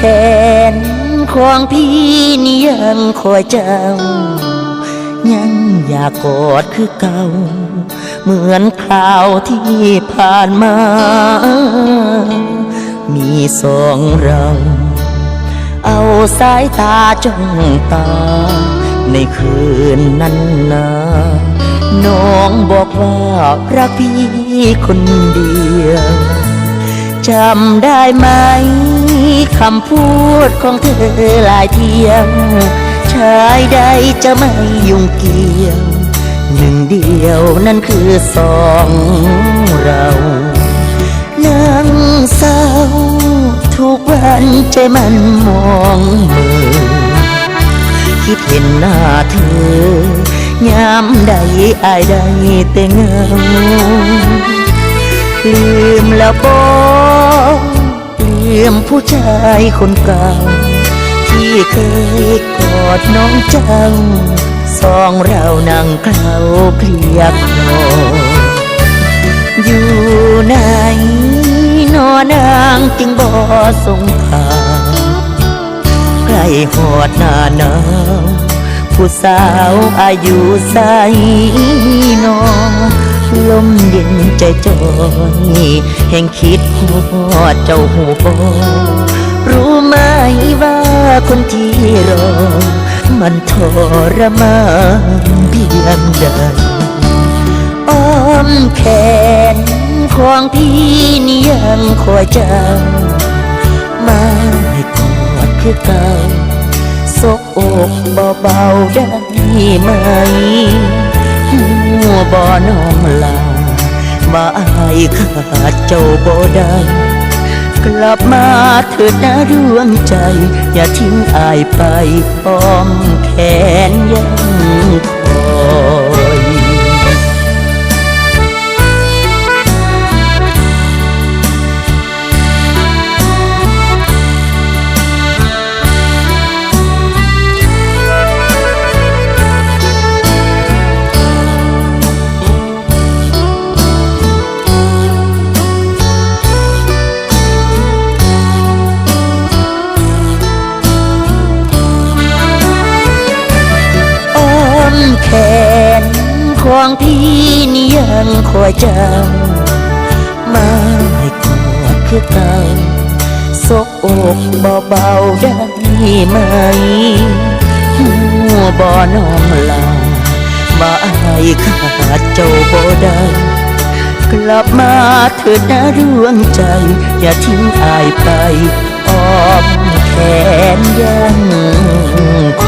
แขนของพี่นี่ยังคอยเจ้า ยังอยากกอดคือเก่า เหมือนคราวที่ผ่านมา มีสองเรา เอาสายตาจ้องตา ในคืนนั้นนาน้องบอกว่ารักพี่คนเดียวจำได้ไหม คำพูดของเธอหลายเที่ยวชายใดจะไม่ยุ่งเกี่ยว หนึ่งเดียวนั่นคือสองเรานั่งเศร้า ทุกวันใจมันมองมือคิดเห็นหน้าเธอยามใดอายใดแต่เงาลืมแล้วบอก ลืมผู้ชายคนเก่า ที่เคยกอดน้องเจ้า สองเรานั่งเคล้าเคลียกคลออยู่ไหนนอนางจึงบ่สงข่าวใกล้หอดหน้าหนาวผู้สาวอายุใสนอ ลมเย็นใจจอยแห่งคิดหอดเจ้าหูบอรู้ไหมว่าคนที่รอ มันทรมานเพียงใดอ้อมแขนของพี่นี่ยังคอยเจ้า มาให้กอดคือเก่าซบอกเบาๆได้ไหม บ่อน้องลามาอายขาดเจ้าบ่ได้กลับมาเถิดนะดวงใจ อย่าทิ้งอายไปอ้อมแขนยังคอ ของพี่นี่ยังคอยจ้ามาให้กอดคือก่าซบอกเบาๆได้ไหมหัวบ่อน้องลามาอายขาดเจ้าบ่ได้กลับมาเถิดนะดวงใจ อย่าทิ้งอายไปอ้อมแขนยังคอ